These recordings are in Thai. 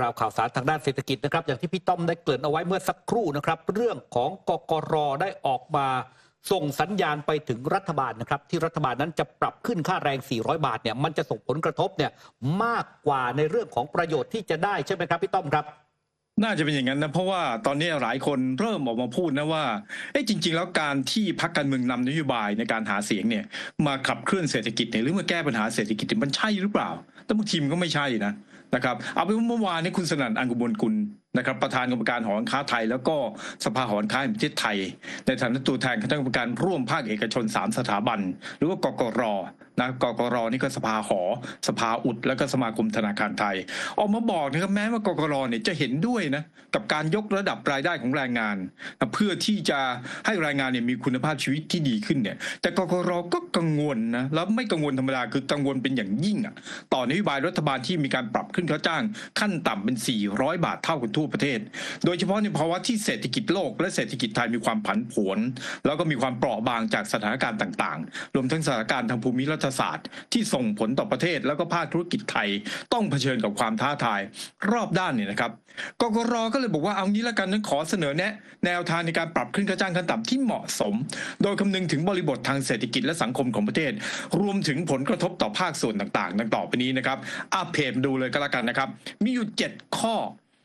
ราวข่าวสารทางด้านเศรษฐกิจนะครับ อย่างที่พี่ต้อมได้เกริ่นเอาไว้เมื่อสักครู่นะครับ เรื่องของกกรได้ออกมาส่งสัญญาณไปถึงรัฐบาลนะครับ ที่รัฐบาลนั้นจะปรับขึ้นค่าแรง 400 บาทเนี่ยมันจะส่งผลกระทบเนี่ยมากกว่าในเรื่องของประโยชน์ที่จะได้ใช่ไหมครับพี่ต้อมครับ น่าจะเป็นอย่างนั้นนะเพราะว่าตอนนี้หลายคนเริ่มออกมาพูดนะว่าเอ้จริง ๆ แล้วการที่พรรคการเมืองนำนโยบายในการหาเสียงเนี่ยมาขับเคลื่อนเศรษฐกิจเนี่ยหรือมาแก้ปัญหาเศรษฐกิจมันใช่หรือเปล่าแต่บางทีมันก็ไม่ใช่นะ นะครับเอาเป็นว่าเมื่อวานนี้คุณสนั่นอังกุบลกุล นะครับประธานกรรมการหอการค้าไทย แล้วก็สภาหอการค้าแห่งประเทศไทย ในฐานะตัวแทนคณะกรรมการร่วมภาคเอกชน 3 สถาบัน หรือว่ากกรนะกกรนี่ก็สภาหอ สภาอุด แล้วก็สมาคมธนาคารไทย ออกมาบอกนะครับแม้ว่ากกรเนี่ยจะเห็นด้วยนะกับการยกระดับรายได้ของแรงงานนะเพื่อที่จะให้แรงงานเนี่ยมีคุณภาพชีวิตที่ดีขึ้นเนี่ยแต่กกรก็กังวลนะแล้วไม่กังวลธรรมดาคือกังวลเป็นอย่างยิ่งอะต่อนโยบายรัฐบาลที่มีการปรับขึ้นค่าจ้าง ขั้นต่ำเป็น 400 บาทเท่ากันทั่วประเทศ โดยเฉพาะในภาวะที่เศรษฐกิจโลกและเศรษฐกิจไทยมีความผันผวน แล้วก็มีความเปราะบางจากสถานการณ์ต่างๆ รวมทั้งสถานการณ์ทางภูมิรัฐศาสตร์ ที่ส่งผลต่อประเทศ แล้วก็ภาคธุรกิจไทยต้องเผชิญกับความท้าทาย รอบด้านเนี่ยนะครับกกรก็เลยบอกว่าเอางี้ละกันนั้นขอเสนอแนะแนวทางในการปรับขึ้นค่าจ้างขั้นต่ำที่เหมาะสม โดยคำนึงถึงบริบททางเศรษฐกิจและสังคมของประเทศ รวมถึงผลกระทบต่อภาคส่วนต่างๆ ดังต่อไปนี้นะครับอาเพจดูเลยก็แล้วกันนะครับ มีอยู่ 7 ข้อ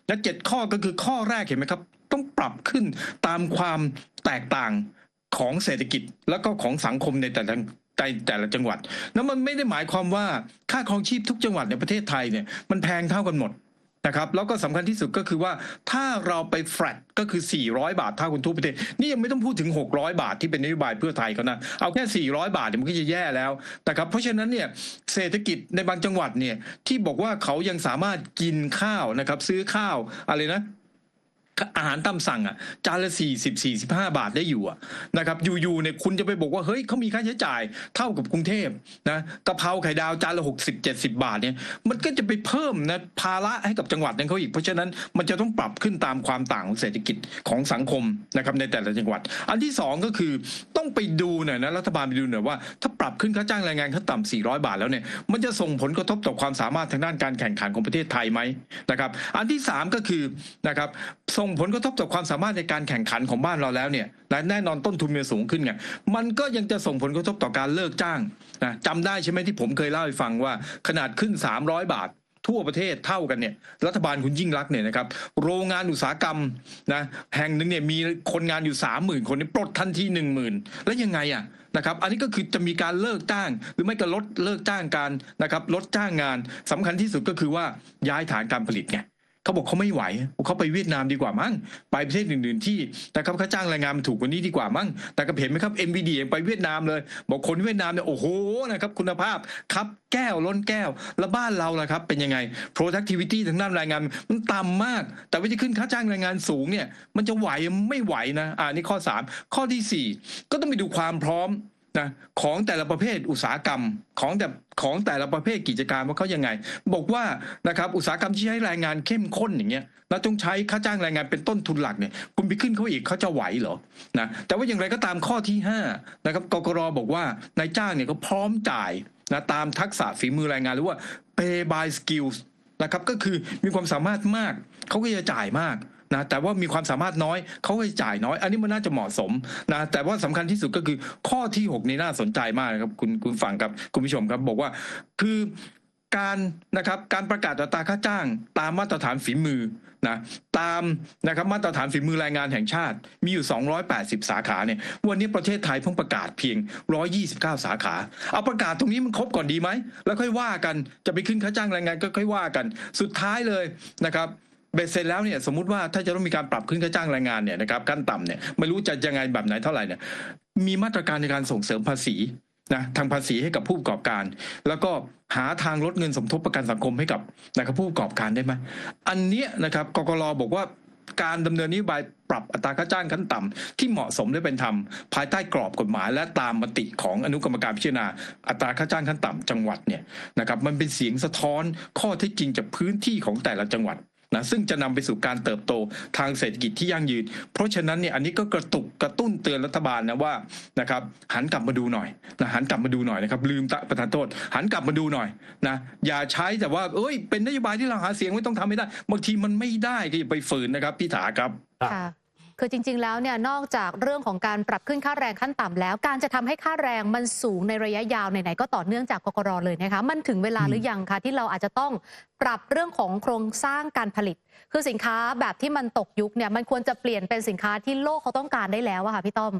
และเจ็ดข้อก็คือข้อแรกเห็นไหมครับ ต้องปรับขึ้นตามความแตกต่างของเศรษฐกิจแล้วก็ของสังคมในแต่ละในแต่ละจังหวัด แล้วมันไม่ได้หมายความว่าค่าครองชีพทุกจังหวัดในประเทศไทยเนี่ยมันแพงเท่ากันหมด นะครับแล้วก็สำคัญที่สุดก็คือว่าถ้าเราไปแฟลตก็คือ 400 บาทถ้าคุณทั่วประเทศนี่ยังไม่ต้องพูดถึง 600 บาทที่เป็นนโยบายเพื่อไทยเขานะเอาแค่ 400 บาทเนี่ยมันก็จะแย่แล้วนะครับเพราะฉะนั้นเนี่ยเศรษฐกิจในบางจังหวัดเนี่ยที่บอกว่าเขายังสามารถกินข้าวนะครับซื้อข้าวอะไรนะ อาหารตามสั่งอะจานละสี่สิบสี่สิบห้าบาทได้อยู่อะนะครับอยู่ๆเนี่ยคุณจะไปบอกว่าเฮ้ยเขามีค่าใช้จ่ายเท่ากับกรุงเทพนะกะเพราไข่ดาวจานละหกสิบเจ็ดสิบาทเนี่ยมันก็จะไปเพิ่มนะภาระให้กับจังหวัดนั้นเขาอีก เพราะฉะนั้นมันจะต้องปรับขึ้นตามความต่างของเศรษฐกิจของสังคมนะครับในแต่ละจังหวัด อันที่สองก็คือต้องไปดูหน่อยนะรัฐบาลไปดูหน่อยว่าถ้าปรับขึ้นค่าจ้างแรงงานขั้นต่ำ400บาทแล้วเนี่ยมันจะส่งผลกระทบต่อความสามารถทางด้านการแข่งขันของประเทศไทยไหมนะครับอันที่สามก็คือนะครับส่งผลกระทบต่อความสามารถในการแข่งขันของบ้านเราแล้วเนี่ยและแน่นอนต้นทุนมันสูงขึ้นไงมันก็ยังจะส่งผลกระทบต่อการเลิกจ้างนะจำได้ใช่ไหมที่ผมเคยเล่าให้ฟังว่า ขนาดขึ้น 300 บาททั่วประเทศเท่ากันเนี่ยรัฐบาลคุณยิ่งรักเนี่ยนะครับโรงงานอุตสาหกรรมนะแห่งหนึ่งเนี่ยมีคนงานอยู่ 3 0,000 คนนี่ปลดทันที 1 0,000 แล้วยังไงอะนะครับอันนี้ก็คือจะมีการเลิกจ้าง หรือไม่ก็ลดเลิกจ้างการนะครับลดจ้างงานสำคัญที่สุดก็คือว่าย้ายฐานการผลิตไง เขาบอกเขาไม่ไหวเขาไปเวียดนามดีกว่ามั้งไปประเทศอื่น ๆ ที่นะครับเขาจ้างแรงงานมันถูกกว่านี้ดีกว่ามั้งแต่ก็เห็นไหมครับ MVD ไปเวียดนามเลย บอกคนเวียดนามเนี่ยโอ้โหนะครับคุณภาพครับแก้วล้นแก้ว แล้วบ้านเราล่ะครับ เป็นยังไง productivity ทางด้านแรงงานมันต่ำมาก แต่ว่าจะขึ้นค่าจ้างแรงงานสูงเนี่ย มันจะไหวไม่ไหวนะอ่านี่ข้อ 3 ข้อทีสี่4 ก็ต้องไปดูความพร้อม นะของแต่ละประเภทอุตสาหกรรมของแต่ของแต่ละประเภทกิจการว่าเขายังไง บอกว่านะครับอุตสาหกรรมที่ใช้แรงงานเข้มข้นอย่างเงี้ยแล้วต้องใช้ค่าจ้างแรงงานเป็นต้นทุนหลักเนี่ยคุณไปขึ้นเขาอีกเขาจะไหวเหรอนะแต่ว่าอย่างไรก็ตามข้อที่5นะครับกกรบอกว่านายจ้างเนี่ยก็พร้อมจ่ายนะตามทักษะฝีมือแรงงานหรือว่า pay by skills นะครับก็คือมีความสามารถมากเขาก็จะจ่ายมาก นะแต่ว่ามีความสามารถน้อยเขาก็จ่ายน้อย อันนี้มันน่าจะเหมาะสมนะแต่ว่าสำคัญที่สุดก็คือข้อที่ 6 นี่น่าสนใจมากครับคุณคุณฟังครับคุณผู้ชมครับบอกว่าคือการนะครับการประกาศอัตราค่าจ้าง ตามมาตรฐานฝีมือนะตามนะครับมาตรฐานฝีมือแรงงานแห่งชาติ มีอยู่ 280 สาขาเนี่ยวันนี้ประเทศไทยเพิ่งประกาศเพียง 129 สาขา เอาประกาศตรงนี้มันครบก่อนดีไหม แล้วค่อยว่ากันจะไปขึ้นค่าจ้างแรงงานก็ค่อยว่ากัน สุดท้ายเลยนะครับ เบ็ดเสร็จแล้วเนี่ยสมมติว่าถ้าจะต้องมีการปรับขึ้นค่าจ้างแรงงานเนี่ยนะครับขั้นต่ำเนี่ยไม่รู้จะยังไงแบบไหนเท่าไหร่เนี่ยมีมาตรการในการส่งเสริมภาษีนะทางภาษีให้กับผู้ประกอบการ แล้วก็หาทางลดเงินสมทบประกันสังคมให้กับนะครับผู้ประกอบการได้ไหมอันเนี้ยนะครับกกรบอกว่าการดำเนินนโยบายปรับอัตราค่าจ้างขั้นต่ำที่เหมาะสมและเป็นธรรมภายใต้กรอบกฎหมาย และตามมติของอนุกรรมการพิจารณาอัตราค่าจ้างขั้นต่ำจังหวัดเนี่ยนะครับมันเป็นเสียงสะท้อนข้อเท็จจริงจากพื้นที่ของแต่ละจังหวัด นะซึ่งจะนำไปสู่การเติบโตทางเศรษฐกิจที่ยั่งยืน เพราะฉะนั้นเนี่ยอันนี้ก็กระตุกกระตุ้นเตือนรัฐบาลนะว่านะครับหันกลับมาดูหน่อยนะหันกลับมาดูหน่อยนะครับลืมตะประธานโทษ หันกลับมาดูหน่อยนะอย่าใช้แต่ว่าเอ้ยเป็นนโยบายที่เราหาเสียงไม่ต้องทำไม่ได้ บางทีมันไม่ได้ก็อย่าไปฝืนนะครับพี่ถาครับ ครับค่ะคือจริง ๆ แล้วเนี่ยนอกจากเรื่องของการปรับขึ้นค่าแรงขั้นต่ำแล้ว การจะทำให้ค่าแรงมันสูงในระยะยาวไหนๆก็ต่อเนื่องจากกกรเลยนะคะมันถึงเวลาอืมหรือยังคะที่เราอาจจะต้องปรับเรื่องของโครงสร้างการผลิต คือสินค้าแบบที่มันตกยุคเนี่ยมันควรจะเปลี่ยนเป็นสินค้าที่โลกเขาต้องการได้แล้วอะค่ะพี่ต้อม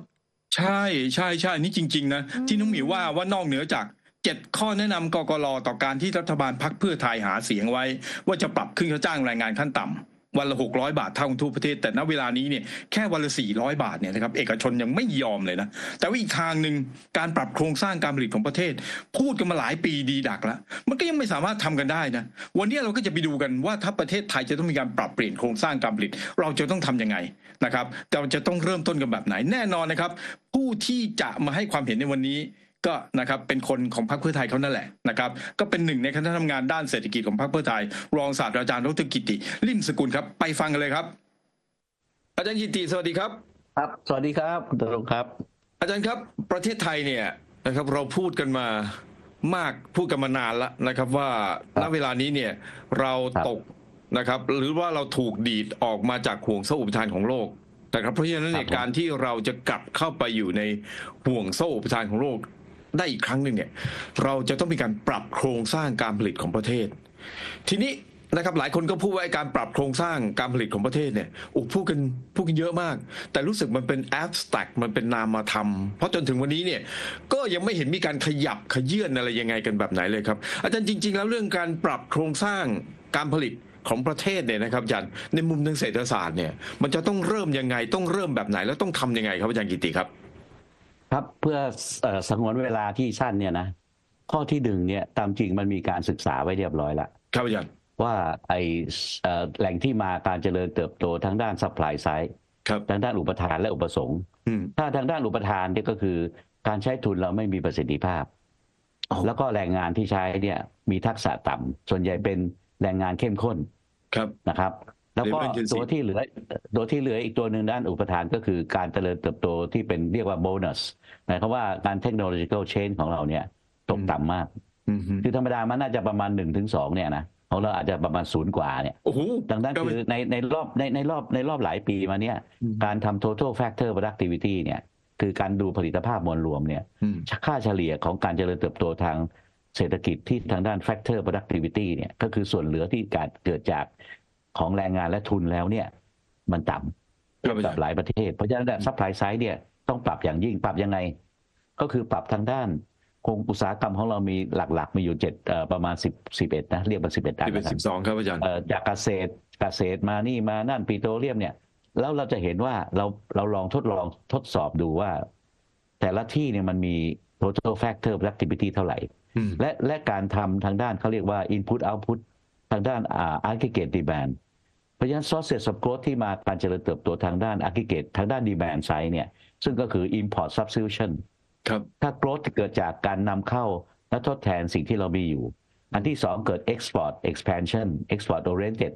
ใช่ใช่ใช่อันนี่จริง ๆ นะอืมที่น้องหมิวว่าว่านอกเหนือจากเจ็ดข้อแนะนำกกรต่อการที่รัฐบาลพักเพื่อไทยหาเสียงไว้ ว่าจะปรับขึ้นค่าจ้างแรงงานขั้นต่ำ วันละหกร้อยบาทเท่าทั่วประเทศ แต่ณเวลานี้เนี่ยแค่วันละสี่ร้อยบาทเนี่ยนะครับเอกชนยังไม่ยอมเลยนะแต่ว่าอีกทางหนึ่งการปรับโครงสร้างการผลิตของประเทศ พูดกันมาหลายปีดีดักแล้วมันก็ยังไม่สามารถทำกันได้นะวันนี้เราก็จะไปดูกันว่าถ้าประเทศไทยจะต้องมีการปรับเปลี่ยนโครงสร้างการผลิต เราจะต้องทำยังไงนะครับเราจะต้องเริ่มต้นกันแบบไหนแน่นอนนะครับ ผู้ที่จะมาให้ความเห็นในวันนี้ ก็นะครับเป็นคนของพรรคเพื่อไทยเขานั่นแหละนะครับ ก็เป็นหนึ่งในคณะทำงานด้านเศรษฐกิจของพรรคเพื่อไทย รองศาสตราจารย์ดรกิติลิมสกุลครับ ไปฟังกันเลยครับ อาจารย์กิติสวัสดีครับ ครับ สวัสดีครับคุณตรงครับ อาจารย์ครับประเทศไทยเนี่ยนะครับ เราพูดกันมามากพูดกันมานานแล้วนะครับว่าคณรับเวลานี้เนี่ยเราครับตกนะครับ หรือว่าเราถูกดีดออกมาจากห่วงโซ่อุปทานของโลกนะครับเพราะฉะนั้นเนี่ยครับผมการที่เราจะกลับเข้าไปอยู่ในห่วงโซ่อุปทานของโลก ได้อีกครั้งหนึ่งเนี่ยเราจะต้องมีการปรับโครงสร้างการผลิตของประเทศ ทีนี้นะครับหลายคนก็พูดว่าการปรับโครงสร้างการผลิตของประเทศเนี่ยอ้พูดกันพูดกันเยอะมาก แต่รู้สึกมันเป็น abstract มันเป็นนามธรรม เพราะจนถึงวันนี้เนี่ยก็ยังไม่เห็นมีการขยับขยื่นอะไรยังไงกันแบบไหนเลยครับ อาจารย์จริง ๆ แล้วเรื่องการปรับโครงสร้างการผลิตของประเทศเนี่ยนะครับอาจารย์ในมุมทางเศรษฐศาสตร์เนี่ยมันจะต้องเริ่มยังไงต้องเริ่มแบบไหนแล้วต้องทำยังไงครับอาจารย์กิติครับ ครับเพื่อเอ่อสงวนเวลาที่สั้นเนี่ยนะข้อที่หนึ่งเนี่ยตามจริงมันมีการศึกษาไว้เรียบร้อยแล้วครับอาจารย์ว่าไอเอ่อแหล่งที่มาการเจริญเติบโตทั้งด้าน supply side ครับทั้งด้านอุปทานและอุปสงค์อืมถ้าทางด้านอุปทานเนี่ยก็คือ การใช้ทุนเราไม่มีประสิทธิภาพอ๋อแล้วก็แรงงานที่ใช้เนี่ยมีทักษะต่ำส่วนใหญ่เป็นแรงงานเข้มข้นครับนะครับ แล้วก็ Labor intensive ตัวที่เหลือตัวที่เหลืออีกตัวหนึ่งด้านอุปทานก็คือการเจริญเติบโตที่เป็นเรียกว่าโบนัสหมายความว่าการเทคโนโลยี change ของเราเนี่ยตกต่ำมากอืมคือธรรมดามันน่าจะประมาณ1นถึงสเนี่ยนะของเราอาจจะประมาณศูนย์กว่าเนี่ยโอ้โหดังนั้นก็คือในในรอบในในรอบในรอบหลายปีมาเนี่ยอืมการทำ total factor productivity เนี่ยคือการดูผลิตภาพมวลรวมเนี่ยอืมค่าเฉลี่ยของการเจริญเติบโตทางเศรษฐกิจที่ทางด้าน factor productivity เนี่ยก็คือส่วนเหลือที่การเกิดจาก ของแรงงานและทุนแล้วเนี่ย มันต่ำครับอาจารย์กับหลายประเทศ เพราะฉะนั้นซัพพลายไซด์เนี่ยต้องปรับอย่างยิ่งปรับยังไง ก็คือปรับทางด้านคงอุตสาหกรรมของเรามีหลักๆ มีอยู่เจ็ดเอ่อประมาณสิบสิบเอ็ดนะเรียกว่าสิบเอ็ดอันสิบเอ็ดนะครัสิบบสองครับอาจารย์เอ่อจากเกษตรเกษตรมานี่มานั่นปิโตรเลียมเนี่ย แล้วเราจะเห็นว่าเราเราลองทดลองทดสอบดูว่า แต่ละที่เนี่ยมันมี total factor productivity เท่าไหร่อืมและและการทำทางด้านเขาเรียกว่า input output ทางด้านอ่า aggregate demand เพราะฉะนั้น sources of growth ที่มาการเจริญเติบโตทางด้าน aggregate ทางด้าน demand side เนี่ยซึ่งก็คือ import substitution ครับถ้า growth เกิดจากการนำเข้าและทดแทนสิ่งที่เรามีอยู่ อันที่สองเกิด export expansion export oriented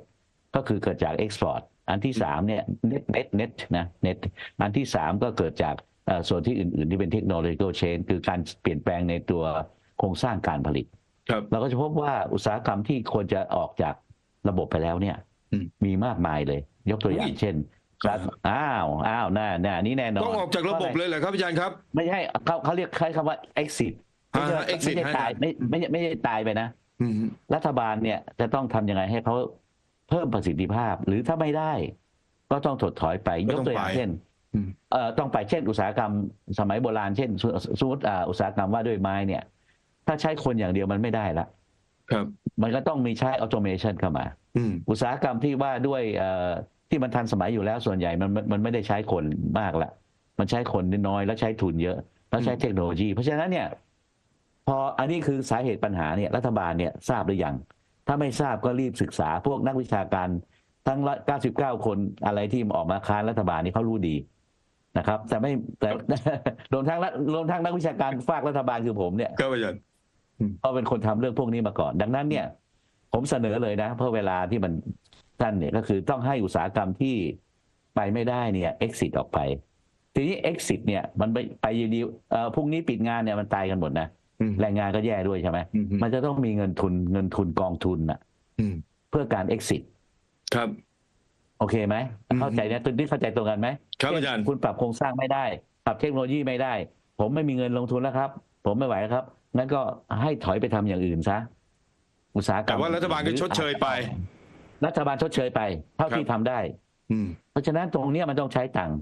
ก็คือเกิดจาก export อันที่สามเนี่ย net net net นะ net อันที่สามก็เกิดจากเอ่อส่วนที่อื่น ๆ ที่เป็น technological change คือการเปลี่ยนแปลงในตัวโครงสร้างการผลิตครับเราก็จะพบว่าอุตสาหกรรมที่ควรจะออกจากระบบไปแล้วเนี่ยอื มมีมากมายเลย ยกตัวอย่างอุ้ยเช่นการอ้าวอ้าวน่าน่านี่แน่นอนต้องออกจากระบบเลยเหรอครับอาจารย์ครับ ไม่ใช่เขาเขาเรียกใช้คำว่า exit ไม่ใช่อ่า exit ไม่ใช่ให้ตายไม่ไม่ใช่ไม่ใช่ตายไปนะอืมรัฐบาลเนี่ยจะต้องทำยังไงให้เขาเพิ่มประสิทธิภาพ หรือถ้าไม่ได้ ก็ต้องถดถอยไปก็ยกต้องตัวอย่างไปเช่นอืมเอ่อต้องไปเช่นอุตสาหกรรมสมัยโบราณเช่นสสมมติอ่าอุตสาหกรรมว่าด้วยไม้เนี่ย ถ้าใช้คนอย่างเดียวมันไม่ได้ละครับ มันก็ต้องมีใช้ออโตเมชันเข้ามา อืมอุตสาหกรรมที่ว่าด้วยเอ่อที่มันทันสมัยอยู่แล้วส่วนใหญ่มันมันมันไม่ได้ใช้คนมากละมันใช้คนน้อยแล้วใช้ทุนเยอะ แล้วใช้เทคโนโลยี เพราะฉะนั้นเนี่ย พออันนี้คือสาเหตุปัญหาเนี่ยรัฐบาลเนี่ยทราบหรือยังถ้าไม่ทราบก็รีบศึกษาพวกนักวิชาการทั้งร้อย99 คนอะไรที่ออกมาค้านรัฐบาลนี่เขารู้ดีนะครับ แต่ไม่แต่รวมทั้งรัฐรวมทั้งนักวิชาการฝากรัฐบาลคือผมเนี่ยครับอาจารย์เพราะเป็นคนทำเรื่องพวกนี้มาก่อน ดังนั้นเนี่ย ผมเสนอเลยนะ เพราะเวลาที่มันสั้นเนี่ยก็คือต้องให้อุตสาหกรรมที่ไปไม่ได้เนี่ย exit ออกไป ทีนี้ exit เนี่ยมันไปไปอยูดีเอ่อพรุ่งนี้ปิดงานเนี่ยมันตายกันหมดนะอืมแรงงานก็แย่ด้วยใช่ไหมอืมมันจะต้องมีเงินทุนเงินทุนกองทุนน่ะอืมเพื่อการ exit ครับ โอเคไหมอืมเข้าใจนะตรงนี้เข้าใจตรงกันไหมครับเช่นอาจารย์คุณปรับโครงสร้างไม่ได้ ปรับเทคโนโลยีไม่ได้ ผมไม่มีเงินลงทุนแล้วครับ ผมไม่ไหวแล้วครับงั้นก็ให้ถอยไปทำอย่างอื่นซะ อุตสาหกรรแต่มว่ารัฐบาลก็ชดเชยไป รัฐบาลชดเชยไป เท่าครับที่ทำได้ อืมเพราะฉะนั้นตรงเนี้ยมันต้องใช้ตังค์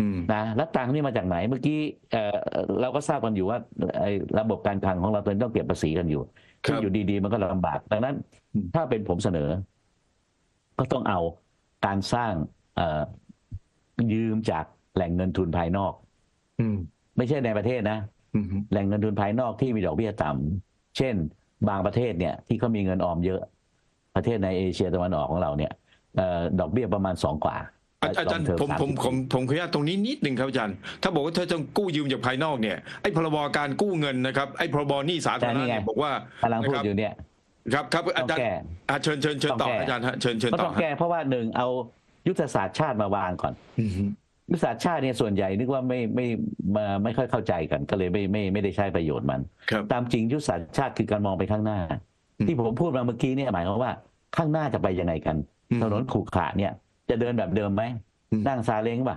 อืมนะแล้วตังค์นี่มาจากไหน เมื่อกี้เอ่อเราก็ทราบกันอยู่ว่าไอ้ระบบการคลังของเราตอนนี้ต้องเก็บภาษีกันอยู่ครับซึ่งอยู่ดีๆ มันก็ลำบากดังนั้นอืมถ้าเป็นผมเสนอ ก็ต้องเอาการสร้างเอ่อยืมจากแหล่งเงินทุนภายนอกอืมไม่ใช่ในประเทศนะอืมแหล่งเงินทุนภายนอกที่มีดอกเบี้ยต่ำเช่น บางประเทศเนี่ยที่เขามีเงินออมเยอะ ประเทศในเอเชียตะวันออกของเราเนี่ยเอ่อดอกเบี้ยประมาณสองกว่าอาอาจารย์ลงเทผมผม30ผมผมขออนุญาตตรงนี้นิดหนึ่งครับอาจารย์ ถ้าบอกว่าเธอจะกู้ยืมจากภายนอกเนี่ยไอ้พรบการกู้เงินนะครับไอ้พรบหนี้สาธารณะเนี่ยบอกว่ากำลังพูดนะครับอยู่เนี่ยครับครับอาต้องจารย์แก้อะเชิญเชิญเชิญต่อต้องแก้อาจารย์ฮะเชิญเชิญก็ต่ต้อองฮะแก้เพราะว่าหนึ่งเอายุทธศาสตร์ชาติมาวางก่อนอืม ยุทธศาสตร์ชาติเนี่ยส่วนใหญ่นึกว่าไม่ไม่มาไม่ค่อยเข้าใจกัน ก็เลยไม่ไม่ไม่ได้ใช้ประโยชน์มันครับตามจริงยุทธศาสตร์ชาติคือการมองไปข้างหน้าอืมที่ผมพูดมาเมื่อกี้เนี่ยหมายความว่าข้างหน้าจะไปยังไงกันอืมถนนขรุขระเนี่ย จะเดินแบบเดิมไหมอืมนั่งซาเล้งป่ะ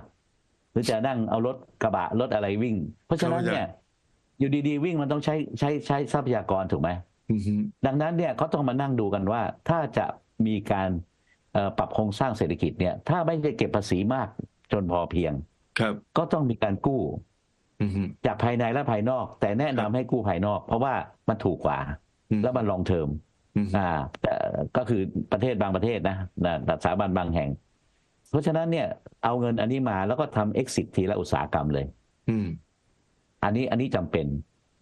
หรือจะนั่งเอารถกระบะรถอะไรวิ่ง เพราะฉะนั้นครับเนี่ย อยู่ดีๆวิ่งมันต้องใช้ใช้ใช้ทรัพยากรถูกไหมอืมดังนั้นเนี่ยเขาต้องมานั่งดูกันว่า ถ้าจะมีการเอ่อปรับโครงสร้างเศรษฐกิจเนี่ย ถ้าไม่ได้เก็บภาษีมาก จนพอเพียง ครับ ก็ต้องมีการกู้อืมจากภายในและภายนอก แต่แนะนำให้กู้ภายนอก เพราะว่ามันถูกกว่าอืมแล้วมันลองเทอมอืมอ่าแต่ก็คือประเทศบางประเทศนะนะสถาบันบางแห่ง เพราะฉะนั้นเนี่ย เอาเงินอันนี้มาแล้วก็ทำ exit ทีละอุตสาหกรรมเลยอืมอันนี้อันนี้จำเป็น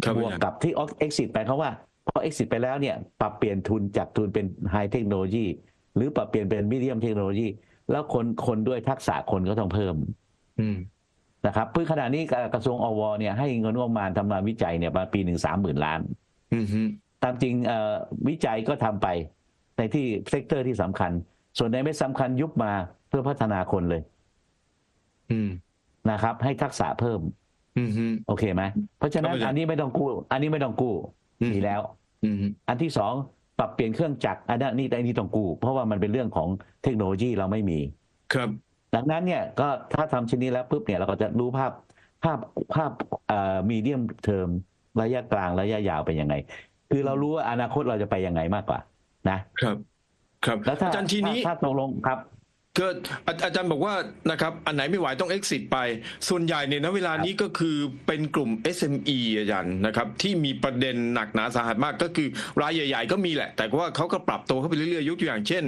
ครับบวกกับที่ exit ไปเพราะว่าพอ exit ไปแล้วเนี่ย ปรับเปลี่ยนทุนจากทุนเป็น high technology หรือปรับเปลี่ยนเป็น medium technology แล้วคนคนด้วยทักษะคนก็ต้องเพิ่มอืมนะครับเพื่อขณะนี้กระทรวงอวเนี่ยให้เงินงบประมาณทำงานวิจัยเนี่ยมาปีหนึ่งสามหมื่นล้านอืมตามจริงเอ่อวิจัยก็ทำไปในที่เซกเตอร์ที่สำคัญ ส่วนในไม่สำคัญยุบมาเพื่อพัฒนาคนเลยอืมนะครับ ให้ทักษะเพิ่มอืมโอเคไหมเพราะฉะนั้นครับอาจารย์อันนี้ไม่ต้องกู้ อันนี้ไม่ต้องกู้อืมมีแล้วอืมอันที่สอง ปรับเปลี่ยนเครื่องจักรอันนั้นนี่อันนี้ต้องกู้เพราะว่ามันเป็นเรื่องของเทคโนโลยีเราไม่มี ครับดังนั้นเนี่ยก็ถ้าทำชิ้นนี้แล้วปุ๊บเนี่ยเราก็จะรู้ภาพภาพภาพมีเดียมเทอมระยะกลางระยะยาวเป็นยังไง คือเรารู้ว่าอนาคตเราจะไปยังไงมากกว่า นะครับ ครับแล้วถ้าอาจารย์ทีนี้ถ้าถ้าตกลงครับ ก็อาอาจารย์บอกว่านะครับอันไหนไม่ไหวต้อง exit ไป ส่วนใหญ่เนี่ยณเวลานี้ก็คือเป็นกลุ่ม SME อาจารย์นะครับที่มีประเด็นหนักหนาสาหัสมากก็คือรายใหญ่ ๆ ก็มีแหละ แต่ว่าเขาก็ปรับตัวเข้าไปเรื่อยๆยกตัวอย่างเช่น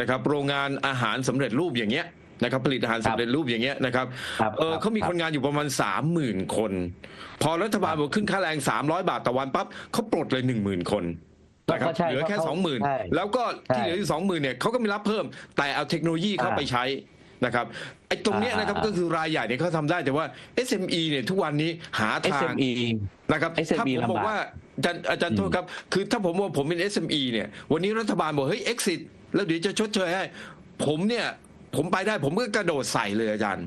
นะครับโรงงานอาหารสำเร็จรูปอย่างเงี้ยนะครับผลิตอาหารสำเร็จรูปอย่างเงี้ยนะครับครับเออครับเขามีครับคนงานอยู่ประมาณสามหมื่นคน พอรัฐบาลบอกขึ้นค่าแรงสามร้อยบาทต่อวันปั๊บเขาปลดเลยหนึ่งหมื่นคน นะครับก็ใช่เหลือแค่เพราะสองหมื่นใช่แล้วก็ที่เหลืออยู่สองหมื่นเนี่ยเขาก็ไม่รับเพิ่ม แต่เอาเทคโนโลยีเข้าอ่าไปใช้นะครับไอ้ตรงเนี้ยอ่านะครับอ่าก็คือรายใหญ่เนี่ยเขาทำได้แต่ว่า SME เนี่ยทุกวันนี้หาทาง SME นะครับ SME ถ้าผมบอลำบากกว่าอาจารย์อาจารย์โทษครับ คือถ้าผมว่าผมเป็น SME เนี่ย วันนี้รัฐบาลบอกเฮ้ย exit แล้วเดี๋ยวจะชดเชยให้ ผมเนี่ย ผมไปได้ผมก็กระโดดใส่เลยอาจารย์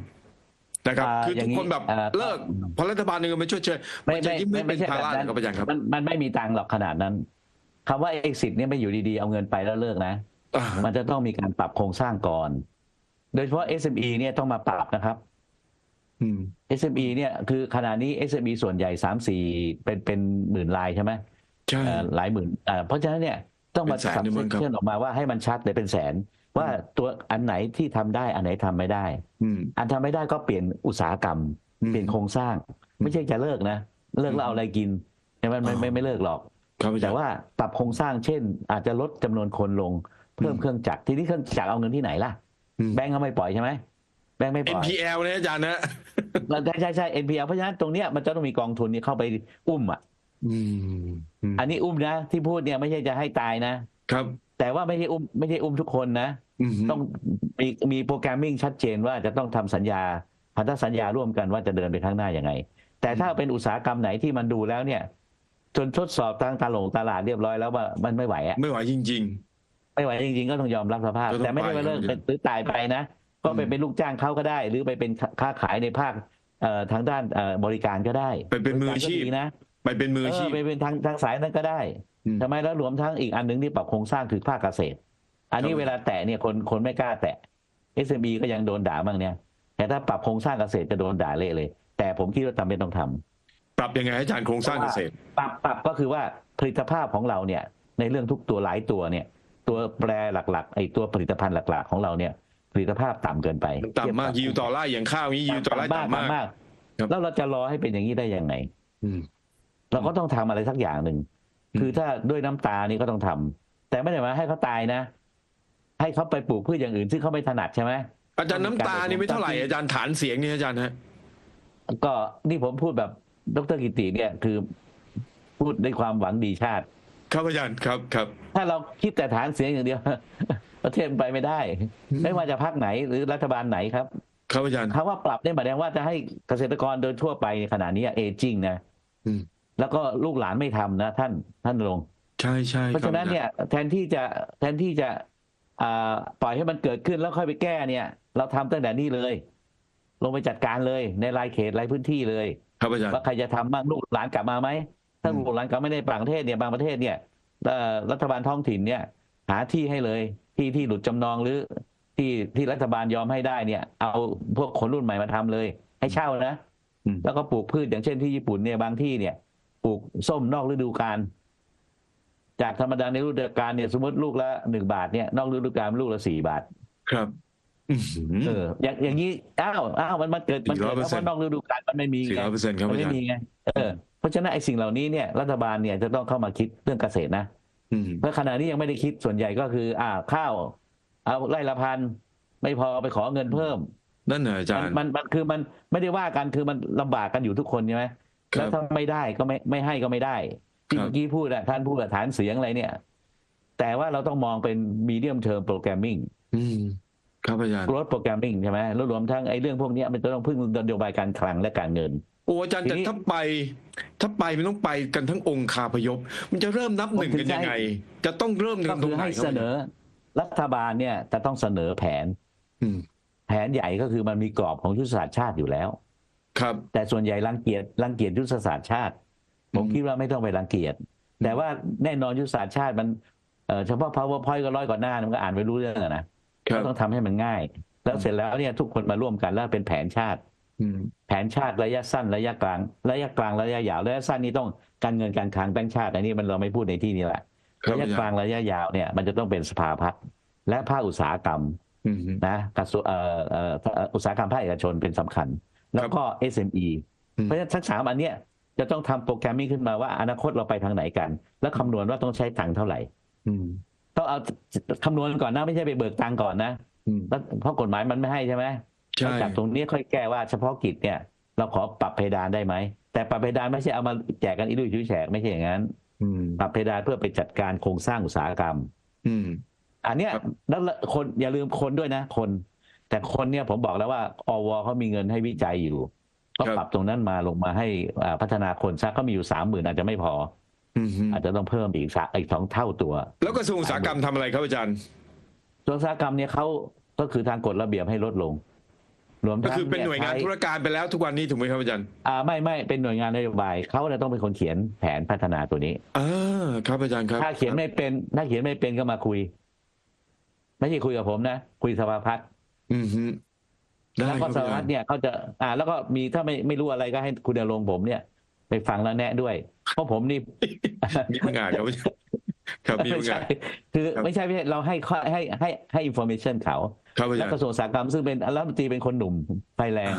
นะครับอ่าคือทุกคนแบบอย่างนี้อ่าเลิกพอรัฐบาลเงินมาชดเชยไม่มันจะไม่ยิ่งไม่ไม่เป็นใช่ภาแบบระนั้นนะครับอาจารย์ครับมันมันไม่มีตังค์หรอกขนาดนั้น คำว่า exit เนี่ยไม่อยู่ดีๆ เอาเงินไปแล้วเลิกนะอ่ามันจะต้องมีการปรับโครงสร้างก่อน โดยเฉพาะ SME เนี่ยต้องมาปรับนะครับอืม SME เนี่ยคือขณะนี้ SME ส่วนใหญ่สามสี่เป็นเป็นหมื่นรายใช่ไหมใช่เอ่อหลายหมื่นเอ่อเพราะฉะนั้นเนี่ยต้องมาเป็นแสนสับเลยมั้งครับเช่นออกมาว่าให้มันชัดเลยเป็นแสน ว่าตัวอันไหนที่ทำได้อันไหนทำไม่ได้อืมอันทำไม่ได้ก็เปลี่ยนอุตสาหกรรมอืมเปลี่ยนโครงสร้าง ไม่ใช่จะเลิกนะ เลิกแล้วเอาอะไรกินใช่ไหมไม่ไม่ไม่เลิกหรอก ครับอาจารแต่ย์ว่าปรับโครงสร้างเช่น อาจจะลดจำนวนคนลงเพิ่มอืมเครื่องจักรทีนี้เครื่องจักรเอาเงินที่ไหนล่ะ อืม แบงก์ก็ไม่ปล่อยใช่ไหมแบงก์ไม่ปล่อย NPL นะอาจารย์นะแล้วใช่ใช่ใช่ NPL เพราะฉะนั้นตรงเนี้ยมันจะต้องมีกองทุนนี้เข้าไปอุ้มอะ อืมอืมอันนี้อุ้มนะ ที่พูดเนี่ยไม่ใช่จะให้ตายนะ ครับ แต่ว่าไม่ใช่อุ้มไม่ใช่อุ้มทุกคนนะ อืมต้องมีมีโปรแกรมมิ่งชัดเจนว่าจะต้องทำสัญญาพันธสัญญาร่วมกันว่าจะเดินไปข้างหน้ายังไง แต่ถ้าเป็นอุตสาหกรรมไหนที่มันดูแล้วเนี่ย จนทดสอบทางตลาดตลาดเรียบร้อยแล้วว่ามันไม่ไหวอะไม่ไหวจริงไม่ไหวจริง ๆ ก็ต้องยอมรับสภาพ ก็ต้องแต่ไม่ได้ว่าเลิกไปเป็นหรือตายไปนะ ก็ไปอืม เป็นลูกจ้างเขาก็ได้ หรือไปเป็นค้าขายในภาคเอ่อทางด้านเอ่อบริการก็ได้ไปเป็นมืออาชีพ บริกรก็ดีนะไปเป็นมืออาชีพ เออไปเป็นทางทางสายนั้นก็ได้อืม ทำไมแล้วรวมทั้งอีกอันหนึ่งที่ปรับโครงสร้างคือภาคเกษตร อันนี้ครับเวลาแตะเนี่ยคนคนไม่กล้าแตะ SME ก็ยังโดนด่าบ้างเนี่ย แต่ถ้าปรับโครงสร้างเกษตรจะโดนด่าเละเลย แต่ผมคิดว่าจำเป็นต้องทำ ปรับยังไงให้อาจารย์โครงสร้างเกษตร ปรับปรับก็คือว่าผลิตภาพของเราเนี่ยในเรื่องทุกตัวหลายตัวเนี่ยตัวแปรหลักๆไอ้ตัวผลิตภัณฑ์หลัก ๆ ของเราเนี่ยผลิตภาพต่ำเกินไปมันต่ำมากเทียิบวต่อไร่อย่างข้าวนี้ยิวต่อไร่ต่ำมากมากครับแล้วเราจะรอให้เป็นอย่างนี้ได้ยังไงอืมเราก็ต้องทำอะไรสักอย่างหนึ่งอืมคือถ้าด้วยน้ำตานี่ก็ต้องทำแต่ไม่ได้หมายให้เขาตายนะ ให้เขาไปปลูกพืชอย่างอื่นซึ่งเขาไม่ถนัดใช่ไหมอาจารย์น้ำตานี่ไม่เท่าไหร่อาจารย์ฐานเสียงนี่อาจารย์ฮะก็นี่ผมพูดแบบ ดรกิติเนี่ยคือพูดด้วยความหวังดีชาติ ครับอาจารย์ครับครับ ถ้าเราคิดแต่ฐานเสียงอย่างเดียว ประเทศมันไปไม่ได้อืมไม่ว่าจะพักไหนหรือรัฐบาลไหนครับ ครับอาจารย์คำว่าปรับเนี่ยหมายถึงว่าจะให้เกษตรกรโดยทั่วไปในขณะนี้เอจิ้งนะอืมแล้วก็ลูกหลานไม่ทำนะ ท่านท่านลง ใช่ใช่เพราะฉะนั้นคบอจเนี่ยแทนที่จะแทนที่จะอ่าปล่อยให้มันเกิดขึ้นแล้วค่อยไปแก้เนี่ย เราทำตั้งแต่นี้เลย ลงไปจัดการเลยในรายเขตรายพื้นที่เลย ครับอาจารย์ว่าใครจะทำบ้างลูกหลานกลับมาไหมถ้าอืมลูกหลานกลับไม่ได้ต่างประเทศเนี่ยบางประเทศเนี่ยเอ่อรัฐบาลท้องถิ่นเนี่ย หาที่ให้เลยที่ที่หลุดจำนองหรือที่ที่รัฐบาลยอมให้ได้เนี่ย เอาพวกคนรุ่นใหม่มาทำเลย ให้เช่านะอืมแล้วก็ปลูกพืชอย่างเช่นที่ญี่ปุ่นเนี่ยบางที่เนี่ยปลูกส้มนอกฤดูกาลจากธรรมดาในฤดูกาลเนี่ยสมมติลูกละหนึ่งบาทเนี่ยนอกฤดูกาลลูกละสี่บาท ครับอื้อหือ เอออย่างอย่างนี้อ้าวอ้าวมันมันเกิดมันเกิดแล้วเพราะนอกฤดูกาลมันไม่มีสี่ไงร้อยเปอร์เซ็นต์ครับมันอาไม่จารย์มีไงเออเพราะฉะนั้นไอ้สิ่งเหล่านี้เนี่ยรัฐบาลเนี่ยจะต้องเข้ามาคิดเรื่องเกษตรนะ อืม เพราะขณะนี้ยังไม่ได้คิดส่วนใหญ่ก็คือ อ่าข้าว เอาไร่ละพันไม่พอไปขอเงินเพิ่ม นั่นเหรออาจารย์ มันมันคือมันไม่ได้ว่ากันคือมันลำบากกันอยู่ทุกคนใช่ไหมครับแล้วถ้าไม่ได้ก็ไม่ไม่ให้ก็ไม่ได้ที่ครับ เมื่อกี้พูดอะท่านพูดอะฐานเสียงอะไรเนี่ย แต่ว่าเราต้องมองเป็นมีเดียมเทอม โปรแกรมมิ่งอืมครับอาจารย์รถโปรแกรมมิ่งใช่ไหมแล้วรวมทั้งไอ้เรื่องพวกเนี้ยมันจะต้องพึ่งนโยบายการคลังและการเงินโอ้อาจารย์ทีแต่นี้ถ้าไป ถ้าไปมันต้องไปกันทั้งองค์คาพยพ มันจะเริ่มนับหนึ่งผมถึกันงยังไงให้จะต้องเริ่มก็กันตรคืงอไหนให้ครับเสนอ รัฐบาลเนี่ยจะต้องเสนอแผนอืมแผนใหญ่ก็คือมันมีกรอบของยุทธศาสตร์ชาติอยู่แล้ว ครับ แต่ส่วนใหญ่รังเกียจรังเกียจยุทธศาสตร์ชาติ ผมอืมคิดว่าไม่ต้องไปรังเกียจแต่ว่าแน่นอนยุทธศาสตร์ชาติมันเอ่อเฉพาะ powerpoint ก็ร้อยกว่าหน้ามันก็อ่านไม่รู้เรื่องอะนะครับ ก็ต้องทำให้มันง่าย แล้วเสร็จแล้วเนี่ยทุกคนมาร่วมกันแล้วเป็นแผนชาติอืมแผนชาติระยะสั้นระยะกลาง ระยะกลางระยะยาวระยะสั้นนี่ต้องการเงินการคลังแบงก์ชาติอันนี้มันเราไม่พูดในที่นี้แหละครับระยะอาจารย์กลางระยะยาวเนี่ยมันจะต้องเป็นสภาพัฒน์และภาคอุตสาหกรรมอืมนะกระทรวงเอ่อเอ่อเอ่ออุตสาหกรรมภาคเอกชนเป็นสำคัญ แล้วก็ SME อืมเพราะฉะนั้นทั้งสามอันเนี้ยจะต้องทำโปรแกรมมิ่งขึ้นมาว่าอนาคตเราไปทางไหนกัน แล้วคำนวณว่าต้องใช้ตังค์เท่าไหร่อืม ต้องเอาคำนวณก่อนนะไม่ใช่ไปเบิกตังค์ก่อนนะอืมแล้วเพราะกฎหมายมันไม่ให้ใช่ไหมใช่แล้วจากตรงนี้ค่อยแก้ว่าเฉพาะกิจเนี่ย เราขอปรับเพดานได้ไหมแต่ปรับเพดานไม่ใช่เอามาแจกกันอีลุยชุยแฉกไม่ใช่อย่างนั้นอืมปรับเพดานเพื่อไปจัดการโครงสร้างอุตสาหกรรม อืม อันเนี้ยครับแล้วคนอย่าลืมคนด้วยนะคน แต่คนเนี่ยผมบอกแล้วว่าอวเขามีเงินให้วิจัยอยู่ ก็ปรับตรงนั้นมาลงมาให้อ่าพัฒนาคนซะก็มีอยู่สามหมื่นอาจจะไม่พอ อืมอาจจะต้องเพิ่มอีกสักอีกสองเท่าตัว แล้วกระทรวงอุตสาหกรรมทำอะไรครับอาจารย์ส่วนอุตสาหกรรมเนี่ยเขาก็คือทางกฎระเบียบให้ลดลง รวมก็ทั้งคือเป็นหน่วยงานใช้ธุรการไปแล้วทุกวันนี้ถูกไหมครับอาจารย์อ่าไม่ไม่เป็นหน่วยงานนโยบายเขาเนี่ยต้องเป็นคนเขียนแผนพัฒนาตัวนี้อ่าครับอาจารย์ครับ ถ้าเขียนไม่เป็นถ้าเขียนไม่เป็นก็มาคุย ไม่ใช่คุยกับผมนะคุยสภาพัฒน์อืมฮึได้แล้วคก็รับสอาภาจาพัรฒย์น์เนี่ยเขาจะ อ่า แล้วก็มีถ้าไม่ไม่รู้อะไรก็ให้คุณเดลงค์ผมเนี่ย ไปฟังแล้วแนะด้วย เพราะผมนี่มีปัญหาครับอาจารย์ครับมีไม่ปัญใช่หาคือครับไม่ใช่ไม่ใช่เราให้ข้อให้ให้ให้อินโฟเมชันเขาครับอาแล้จาวรกระย์ทรวงอุตสาหกรรมซึ่งเป็นรัฐมนตรีเป็นคนหนุ่มไฟแรง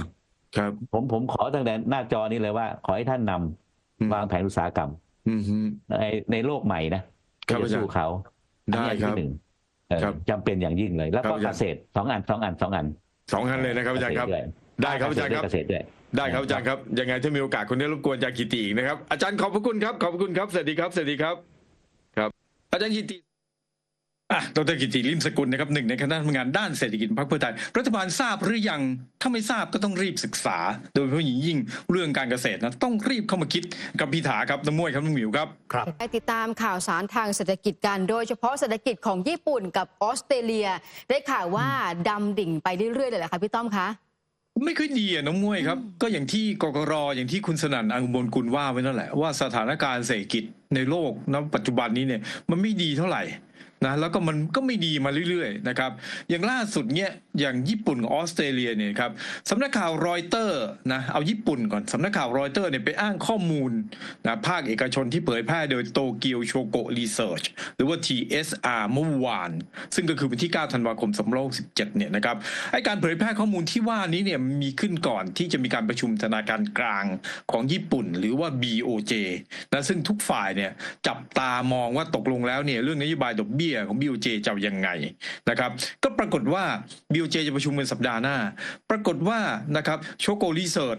ครับ ผมผมขอตั้งแต่หน้าจอนี้เลยว่า ขอให้ท่านนำอืมวางแผนอุตสาหกรรมอืมฮึในในโลกใหม่นะครับจะสู้เขาได้อันนี้ครับที่หนึ่งเออครับจำเป็นอย่างยิ่งเลย แล้วครัก็บอาจารย์เกษตรสองอันสองอันสองอันสองอันเลยนะครับอาจารย์ครับเกษตด้วยได้ครับอาจารย์ครับเกษตรด้วย ได้ครับอาจารย์ครับยังไงถ้ามีโอกาสคนนี้รบกวนอาจารย์กิติอีกนะครับอาจารย์ขอบพระคุณครับขอบพระคุณครับสวัสดีครับสวัสดีครับครับ อาจารย์กิติอะดรกิติริมสกุลนะครับหนึ่งในคณะทำงานด้านเศรษฐกิจพรรคเพื่อไทยรัฐบาลทราบหรือยังถ้าไม่ทราบก็ต้องรีบศึกษา โดยเฉพาะอย่างยิ่งเรื่องการเกษตรนะต้องรีบเข้ามาคิดกับพิธาครับน้ำมวยครับน้องหมิวครับครับไปติดตามข่าวสารทางเศรษฐกิจกันโดยเฉพาะเศรษฐกิจของญี่ปุ่นกับออสเตรเลีย ได้ข่าวว่าดำดิ่งไปเรื่อยๆเลยแหละคะพี่ต้อมคะ ไม่ค่อยดีอะน้องมวยครับ ก็อย่างที่กกรอย่างที่คุณสนั่นอังบลกุลว่าไว้นั่นแหละว่าสถานการณ์เศรษฐกิจในโลกณปัจจุบันนี้เนี่ยมันไม่ดีเท่าไหร่นะแล้วก็มันก็ไม่ดีมาเรื่อยๆนะครับ อย่างล่าสุดเนี่ย อย่างญี่ปุ่นกับออสเตรเลียเนี่ยครับสำนักข่าวรอยเตอร์นะเอาญี่ปุ่นก่อนสำนักข่าวรอยเตอร์เนี่ยไปอ้างข้อมูลนะภาคเอกชนที่เผยแพร่โดยโตเกียวโชโกรีเสิร์ชหรือว่า TSR เมื่อวาน ซึ่งก็คือวันที่ 9 ธันวาคม2567เนี่ยนะครับไอการเผยแพร่ข้อมูลที่ว่านี้เนี่ยมีขึ้นก่อนที่จะมีการประชุมธนาคารกลางของญี่ปุ่น หรือว่า BOJ นะซึ่งทุกฝ่ายเนี่ยจับตามองว่าตกลงแล้วเนี่ยเรื่องนโยบายดอกเบี้ยของ BOJ จะยังไงนะครับก็ปรากฏว่า BOJ จะประชุมกันสัปดาห์หน้า ปรากฏว่านะครับโชโกรีเสิร์ช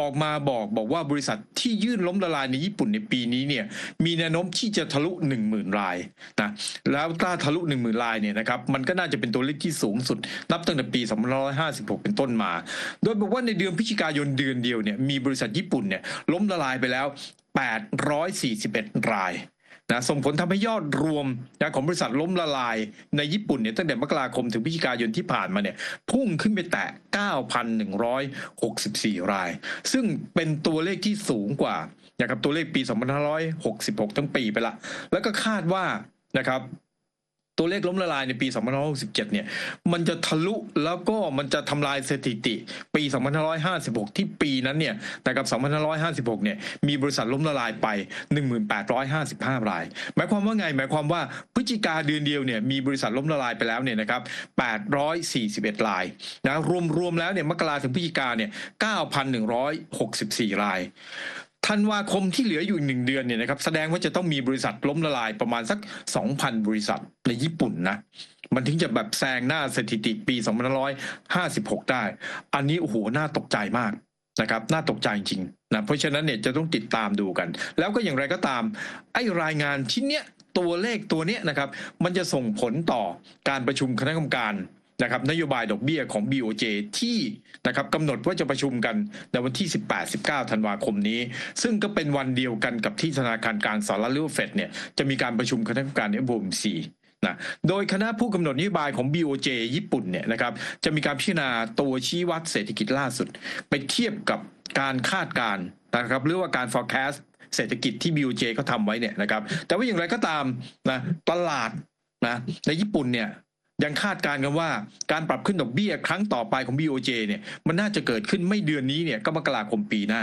ออกมาบอกบอกว่าบริษัทที่ยื่นล้มละลายในญี่ปุ่นในปีนี้เนี่ยมีแนวโน้มที่จะทะลุ 1 0,000 รายนะแล้วถ้าทะลุ 1 0,000 รายเนี่ยนะครับมันก็น่าจะเป็นตัวเลขที่สูงสุด นับตั้งแต่ปี2556 เป็นต้นมา โดยบอกว่าในเดือนพฤศจิกายนเดือนเดียวเนี่ยมีบริษัทญี่ปุ่นเนี่ยล้มละลายไปแล้ว 841 ราย นะส่งผลทำให้ยอดรวมนะของบริษัทล้มละลายในญี่ปุ่นเนี่ยตั้งแต่มกราคมถึงพฤศจิกายนที่ผ่านมาเนี่ยพุ่งขึ้นไปแตะ 9,164 ราย ซึ่งเป็นตัวเลขที่สูงกว่านะครับตัวเลขปี 2566 ทั้งปีไปละ แล้วก็คาดว่านะครับ ตัวเลขล้มละลายในปี 2567 เนี่ย มันจะทะลุแล้วก็มันจะทำลายสถิติปี 2556 ที่ปีนั้นเนี่ยนะครับ2556 เนี่ย มีบริษัทล้มละลายไป 1855 ราย หมายความว่าไง หมายความว่าพฤศจิกาเดือนเดียวเนี่ย มีบริษัทล้มละลายไปแล้วเนี่ยนะครับ841 รายนะ รวมๆแล้วเนี่ย มกราถึงพฤศจิกาเนี่ย 9,164 ราย ธันวาคมที่เหลืออยู่อีกหนึ่งเดือนเนี่ยนะครับแสดงว่าจะต้องมีบริษัทล้มละลายประมาณสัก 2,000 บริษัทในญี่ปุ่นนะมันถึงจะแบบแซงหน้าสถิติปี2556 ได้ อันนี้โอ้โหน่าตกใจมากนะครับน่าตกใจจริงๆนะเพราะฉะนั้นเนี่ยจะต้องติดตามดูกัน แล้วก็อย่างไรก็ตาม ไอ้รายงานชิ้นเนี้ยตัวเลขตัวเนี้ยนะครับ มันจะส่งผลต่อการประชุมคณะกรรมการ นะครับนโยบายดอกเบี้ยของ BOJ ที่นะครับกำหนดว่าจะประชุมกันในวันที่ 18-19 ธันวาคมนี้ ซึ่งก็เป็นวันเดียวกันกับที่ธนาคารกลางสหรัฐหรือเฟดเนี่ยจะมีการประชุมคณะกรรมการ FOMC นะโดยคณะผู้กำหนดนโยบายของ BOJ ญี่ปุ่นเนี่ยนะครับจะมีการพิจารณาตัวชี้วัดเศรษฐกิจล่าสุด ไปเทียบกับการคาดการณ์นะครับหรือว่าการ forecast เศรษฐกิจที่ BOJ เขาทำไว้เนี่ยนะครับแต่ว่าอย่างไรก็ตามนะตลาดนะในญี่ปุ่นเนี่ย ยังคาดการณ์กันว่าการปรับขึ้นดอกเบี้ยครั้งต่อไปของ BOJ เนี่ยมันน่าจะเกิดขึ้นไม่เดือนนี้เนี่ยก็มกราคมปีหน้า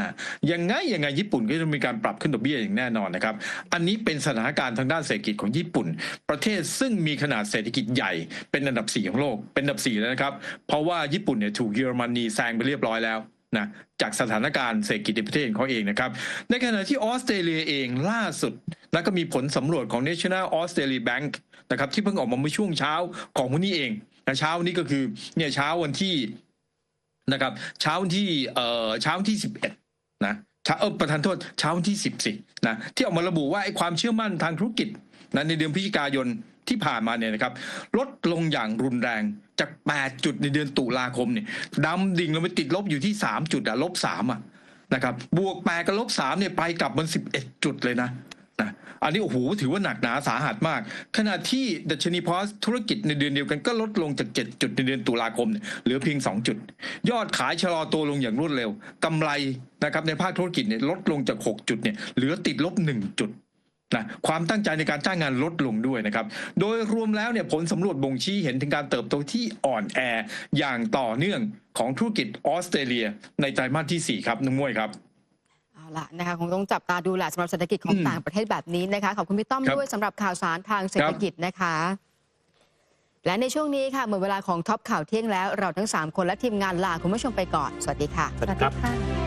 ยังไงยังไงญี่ปุ่นก็จะมีการปรับขึ้นดอกเบี้ยอย่างแน่นอนนะครับ อันนี้เป็นสถานการณ์ทางด้านเศรษฐกิจของญี่ปุ่น ประเทศซึ่งมีขนาดเศรษฐกิจใหญ่เป็นอันดับสี่ของโลกเป็นอันดับสี่แล้วนะครับ เพราะว่าญี่ปุ่นเนี่ยถูกเยอรมนีแซงไปเรียบร้อยแล้ว นะจากสถานการณ์เศรษฐกิจในประเทศของเขาเองนะครับ ในขณะที่ออสเตรเลียเองล่าสุดแล้วก็มีผลสำรวจของ National Australia Bank นะครับที่เพิ่งออกมาเมื่อช่วงเช้าของวันนี้เองนะเช้านี้ก็คือเนี่ยเช้าวันที่นะครับเช้าวันที่เอ่อเช้าวันที่สิบเอ็ดนะเช้าเออประธานโทษเช้าวันที่สิบสินะที่ออกมาระบุว่าไอ้ความเชื่อมั่นทางธุรกิจนะในเดือนพฤศจิกายนที่ผ่านมาเนี่ยนะครับลดลงอย่างรุนแรง จาก8จุดในเดือนตุลาคมเนี่ยดำดิ่งลงไปติดลบอยู่ที่3จุดอะลบ3อะนะครับบวก8กับลบ3เนี่ยไปกลับมัน11จุดเลยนะนะอันนี้โอ้โหถือว่าหนักหนาสาหัสมาก ขณะที่ดัชนีพอสธุรกิจในเดือนเดียวกันก็ลดลงจาก 7 จุดในเดือนตุลาคมเเหลือเพียง 2 จุด ยอดขายชะลอตัวลงอย่างรวดเร็วกำไรนะครับในภาคธุรกิจเนี่ยลดลงจาก 6 จุดเนี่ยเหลือติดลบ 1 จุด นะความตั้งใจในการจ้างงานลดลงด้วยนะครับ โดยรวมแล้วเนี่ยผลสำรวจบ่งชี้เห็นถึงการเติบโตที่อ่อนแออย่างต่อเนื่องของธุรกิจออสเตรเลีย ในไตรมาสที่ 4 ครับนุ่มมวยครับเอาละนะคะคงต้องจับตาดูแหละสำหรับเศรษฐกิจของอืมต่างประเทศแบบนี้นะคะ ขอบคุณพี่ต้อมครับด้วยสำหรับข่าวสารทางเศรษฐกิจนะคะ และในช่วงนี้ค่ะหมดเวลาของท็อปข่าวเที่ยงแล้วเราทั้ง 3 คนและทีมงานลาคุณผู้ชมไปก่อนสวัสดีค่ะสวัสดีครับ